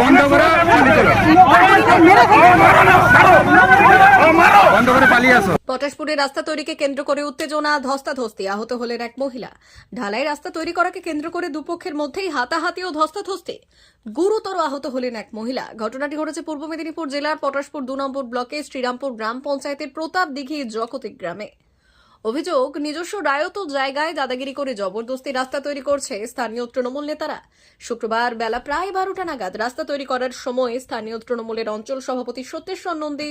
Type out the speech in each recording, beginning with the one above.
বন্ধ করা পটাশপুরে রাস্তা তৈরিকে কেন্দ্র করে উত্তেজনা, ধস্তাধস্তি। আহত হলেন এক মহিলা। ঢালাই রাস্তা তৈরি করাকে কেন্দ্র করে দুপক্ষের মধ্যেই হাতাহাতি ও ধস্তাধস্তি। গুরুতর আহত হলেন এক মহিলা। ঘটনাটি ঘটেছে পূর্ব মেদিনীপুর জেলার পটাশপুর দু নম্বর ব্লকে শ্রীরামপুর গ্রাম পঞ্চায়েতের প্রতাপ দিঘি জগতিক গ্রামে। অভিযোগ, নিজস্ব রায়ত জায়গায় দাদাগিরি করে জবরদস্তি রাস্তা তৈরি করছে স্থানীয় তৃণমূল নেতারা। শুক্রবার বেলা প্রায় বারোটা নাগাদ রাস্তা তৈরি করার সময় স্থানীয় তৃণমূলের অঞ্চল সভাপতি সত্যেশ্বর নন্দী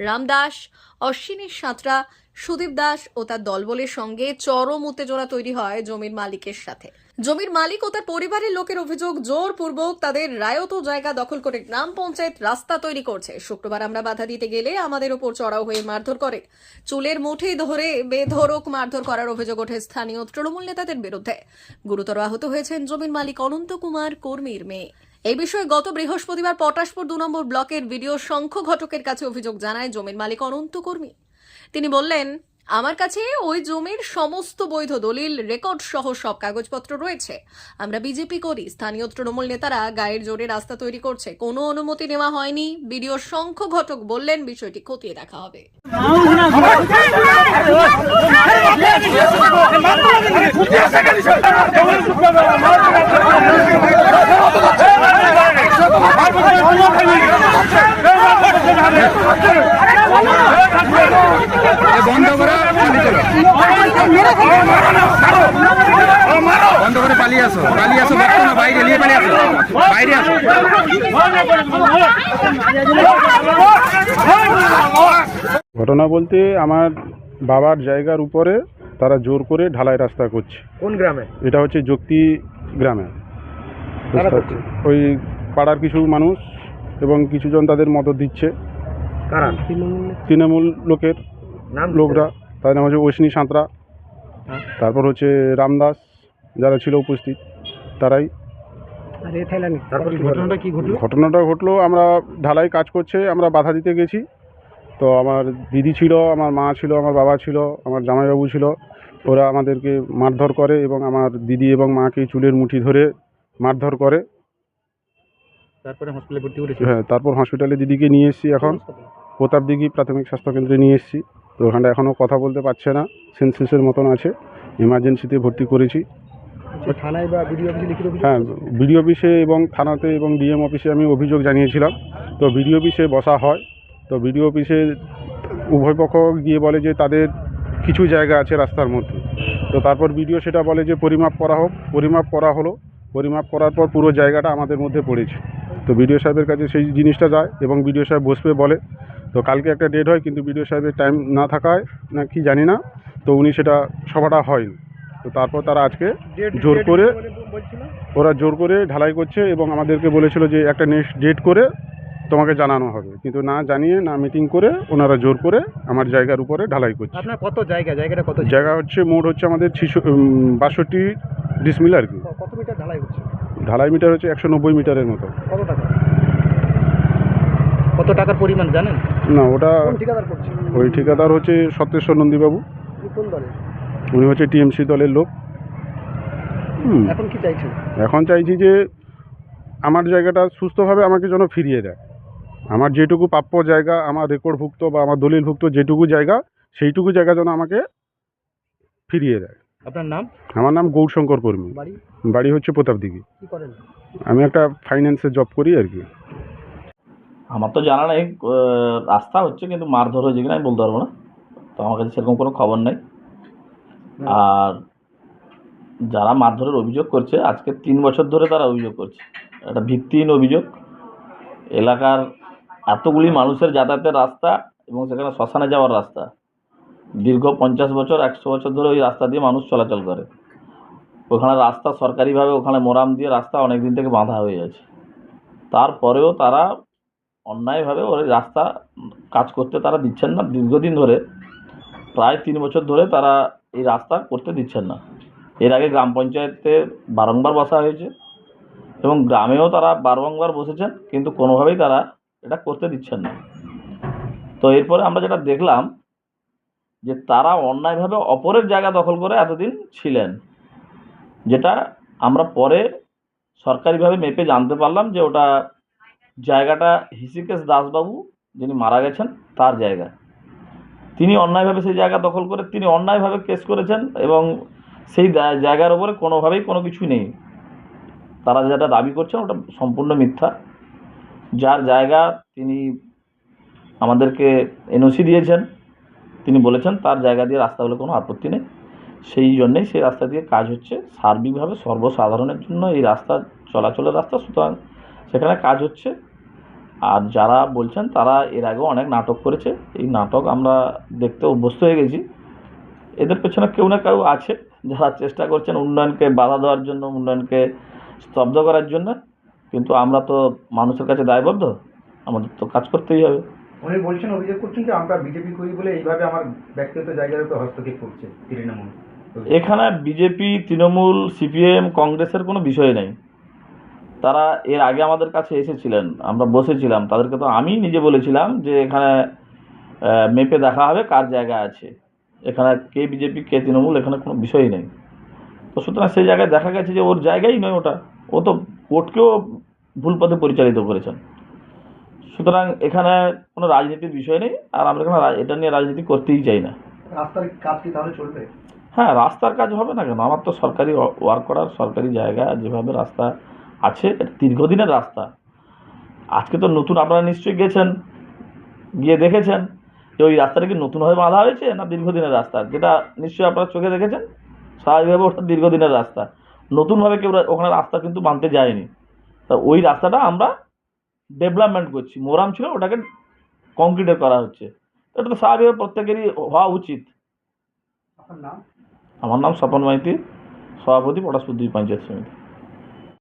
রামদাস অশ্বিনী সাঁতরা, সুদীপ দাস ও তার দলবলের সঙ্গে চরম উত্তেজনা তৈরি হয় জমির মালিকের সাথে। জমির মালিক ও তার পরিবারের লোকের অভিযোগ জোরপূর্বক তাদের রায়ত জায়গা দখল করে গ্রাম পঞ্চায়েত রাস্তা তৈরি করছে। শুক্রবার আমরা বাধা দিতে গেলে আমাদের উপর চড়াও হয়ে মারধর করে। চুলের মুঠি ধরে বেধরক মারধর করার অভিযোগ ওঠে স্থানীয় তৃণমূল নেতাদের বিরুদ্ধে। গুরুতর আহত হয়েছেন জমির মালিক অনন্ত কুমার, কর্মীর মেয়ে। এই বিষয়ে গত বৃহস্পতিবার পটাশপুর দু নম্বর ব্লকের ভিডিও শঙ্খ ঘটকের কাছে অভিযোগ জানায় জমির মালিক অনন্ত কর্মী তিনি বললেন আমার কাছে ওই জমির সমস্ত বৈধ দলিল রেকর্ড সহ সব কাগজপত্র রয়েছে আমরা বিজেপি করি স্থানীয় তৃণমূল নেতারা গায়ের জোরে রাস্তা তৈরি করছে কোনো অনুমতি নেওয়া হয়নি ভিডিও শঙ্খ ঘটক বললেন বিষয়টি খতিয়ে দেখা হবে বন্ধ করে পালিয়ে চলো বন্ধ করে পালিয়ে আসো পালিয়ে আসো বসো না বাইরে নিয়ে পালিয়ে আসো বাইরে আসো ঘটনা বলতে আমার বাবার জায়গার উপরে তারা জোর করে ঢালাই রাস্তা করছে। কোন গ্রামে? এটা হচ্ছে যুক্তি গ্রামে। ওই পাড়ার কিছু মানুষ এবং কিছুজন তাদের মদত দিচ্ছে। তৃণমূল লোকের নাম লোকরা। তাদের নাম হচ্ছে অশ্বিনী সাঁতরা। হ্যাঁ। তারপর হচ্ছে রামদাস যারা ছিল উপস্থিত তারাই ঘটনাটা ঘটলো? আমরা ঢালাই কাজ করছে আমরা বাধা দিতে গেছি। তো আমার দিদি ছিল আমার মা ছিল আমার বাবা ছিল আমার জামাইবাবু ছিল। ওরা আমাদেরকে মারধর করে এবং আমার দিদি এবং মাকে চুলের মুঠি ধরে মারধর করে। তারপরে হসপিটালে ভর্তি করেছে হ্যাঁ তারপর হসপিটালে দিদিকে নিয়ে এসেছি এখন। প্রতাপ দিঘি প্রাথমিক স্বাস্থ্যকেন্দ্রে নিয়ে এসেছি। তো ওখানটা এখনও কথা বলতে পারছে না সেন্সেসের মতন আছে। এমার্জেন্সিতে ভর্তি করেছি। অফিসে হ্যাঁ বিডিও অফিসে এবং থানাতে এবং ডিএম অফিসে আমি অভিযোগ জানিয়েছিলাম। তো বিডিও অফিসে বসা হয়। তো বিডিও অফিসে উভয় পক্ষ গিয়ে বলে যে তাদের কিছু জায়গা আছে রাস্তার মধ্যে। তো তারপর বিডিও সেটা বলে যে পরিমাপ করা হোক। পরিমাপ করা হলো। পরিমাপ করার পর পুরো জায়গাটা আমাদের মধ্যে পড়েছে। তো বিডিও সাহেবের কাছে সেই জিনিসটা যায় এবং বিডিও সাহেব বসবে বলে। তো কালকে একটা ডেট হয়, কিন্তু বিডিও সাহেবের টাইম না থাকায় না কি জানি না। তো উনি সেটা সভাটা হয়নি। তো তারপর তারা আজকে জোর করে ওরা জোর করে ঢালাই করছে এবং আমাদেরকে বলেছিল যে একটা নেক্সট ডেট করে তোমাকে জানানো হবে। কিন্তু না জানিয়ে না মিটিং করে ওনারা জোর করে আমার জায়গার উপরে ঢালাই করছে। আপনার কত জায়গা? জায়গাটা কত জায়গা হচ্ছে মোট হচ্ছে আমাদের ছিশো বাষট্টি ডিসমিল আর কি। কত মিটার ঢালাই হচ্ছে? ঢালাই মিটার হচ্ছে একশো নব্বই মিটারের মতো। কত টাকা? কত টাকার পরিমাণ জানেন? না ওটা ঠিকাদার ওই ঠিকাদার হচ্ছে সত্যেশ্বর নন্দীবাবু। কোন উনি হচ্ছে টিএমসি দলের লোক। হুম। এখন কি চাইছেন? এখন চাইছি যে আমার জায়গাটা সুস্থভাবে আমাকে যেন ফিরিয়ে দেয়। আমার যেটুকু প্রাপ্য জায়গা আমার রেকর্ডভুক্ত বা আমার দলিলভুক্ত যেটুকু জায়গা সেইটুকু জায়গা যেন আমাকে ফিরিয়ে দেয়। আপনার নাম? আমার নাম গৌরশঙ্কর কর্মী। বাড়ি? বাড়ি হচ্ছে প্রতাপ দিঘি। আমি একটা ফাইন্যান্সে জব করি আর কি। আমার তো জানা নেই রাস্তা হচ্ছে কিন্তু মারধর হয়েছে কিনা আমি বলতে পারব না। তো আমার কাছে সেরকম কোনো খবর নেই। আর যারা মারধরের অভিযোগ করছে, আজকে তিন বছর ধরে তারা অভিযোগ করছে। একটা ভিত্তিহীন অভিযোগ। এলাকার এতগুলি মানুষের যাতায়াতের রাস্তা এবং সেখানে শ্মশানে যাওয়ার রাস্তা। দীর্ঘ পঞ্চাশ বছর, একশো বছর ধরে ওই রাস্তা দিয়ে মানুষ চলাচল করে। ওখানে রাস্তা সরকারিভাবে, ওখানে মোরাম দিয়ে রাস্তা অনেক দিন থেকে বাঁধা হয়ে আছে। তারপরেও তারা অন্যায়ভাবে ওই রাস্তা কাজ করতে তারা দিচ্ছেন না। দীর্ঘদিন ধরে, প্রায় তিন বছর ধরে তারা এই রাস্তা করতে দিচ্ছেন না। এর আগে গ্রাম পঞ্চায়েতে বারংবার বসা হয়েছে এবং গ্রামেও তারা বারংবার বসেছেন, কিন্তু কোনোভাবেই তারা এটা করতে দিচ্ছেন না। তো এরপরে আমরা যেটা দেখলাম যে তারা অন্যায়ভাবে অপরের জায়গা দখল করে এতদিন ছিলেন, যেটা আমরা পরে সরকারিভাবে মেপে জানতে পারলাম যে ওটা জায়গাটা হিসিকেশ দাসবাবু যিনি মারা গেছেন, তার জায়গা। তিনি অন্যায়ভাবে সেই জায়গা দখল করে, তিনি অন্যায়ভাবে কেস করেছেন এবং সেই জায়গার ওপরে কোনোভাবেই কোনো কিছু নেই। তারা যেটা দাবি করছেন ওটা সম্পূর্ণ মিথ্যা। যার জায়গা তিনি আমাদেরকে এনওসি দিয়েছেন, তিনি বলেছেন তার জায়গা দিয়ে রাস্তা হলে কোনো আপত্তি নেই। সেই জন্যেই সেই রাস্তা দিয়ে কাজ হচ্ছে সার্বিকভাবে সর্বসাধারণের জন্য এই রাস্তা চলাচলের রাস্তা। সুতরাং সেখানে কাজ হচ্ছে। আর যারা বলছেন তারা এর আগেও অনেক নাটক করেছে। এই নাটক আমরা দেখতে অভ্যস্ত হয়ে গেছি। এদের পেছনে কেউ না কেউ আছে। যারা চেষ্টা করছেন উন্নয়নকে বাধা দেওয়ার জন্য উন্নয়নকে স্তব্ধ করার জন্য। কিন্তু আমরা তো মানুষের কাছে দায়বদ্ধ। আমাদের তো কাজ করতেই হবে। উনি বলছেন অভিযোগ করছেন যে আমরা বিজেপি করি বলে এইভাবে আমার ব্যক্তিগত জায়গার উপর হস্তক্ষেপ করছে তৃণমূল। এখানে বিজেপি তৃণমূল সিপিএম কংগ্রেসের কোনো বিষয় নেই। তারা এর আগে আমাদের কাছে এসেছিলেন আমরা বসেছিলাম। তাদেরকে তো আমি নিজে বলেছিলাম যে এখানে মেপে দেখা হবে কার জায়গা আছে। এখানে কে বিজেপি কে তৃণমূল এখানে কোনো বিষয়ই নেই। তো সুতরাং সেই জায়গায় দেখা গেছে যে ওর জায়গাই নয় ওটা। ও তো কোর্টকেও ভুল পথে পরিচালিত করেছেন। সুতরাং এখানে কোনো রাজনীতির বিষয় নেই আর আমরা এখানে এটা নিয়ে রাজনীতি করতেই চাই না। রাস্তার কাজ কি তাহলে চলবে? হ্যাঁ রাস্তার কাজ হবে না কেন? আমার তো সরকারি ওয়ার্ক করার সরকারি জায়গা যেভাবে রাস্তা আছে এটা দীর্ঘদিনের রাস্তা। আজকে তো নতুন আপনারা নিশ্চয়ই গেছেন গিয়ে দেখেছেন যে ওই রাস্তাটা কি নতুনভাবে বাঁধা হয়েছে না দীর্ঘদিনের রাস্তা? যেটা নিশ্চয়ই আপনারা চোখে দেখেছেন স্বাভাবিকভাবে ওটা দীর্ঘদিনের রাস্তা। নতুনভাবে কেউ ওখানে রাস্তা কিন্তু বানতে যায়নি। তা ওই রাস্তাটা আমরা ডেভেলপমেন্ট করছি। মোরাম ছিল ওটাকে কংক্রিটের করা হচ্ছে। এটা তো স্বাভাবিকভাবে প্রত্যেকেরই হওয়া উচিত। আমার নাম স্বপন মাইতি সভাপতি পটাশপুর দুই পঞ্চায়েত সমিতি।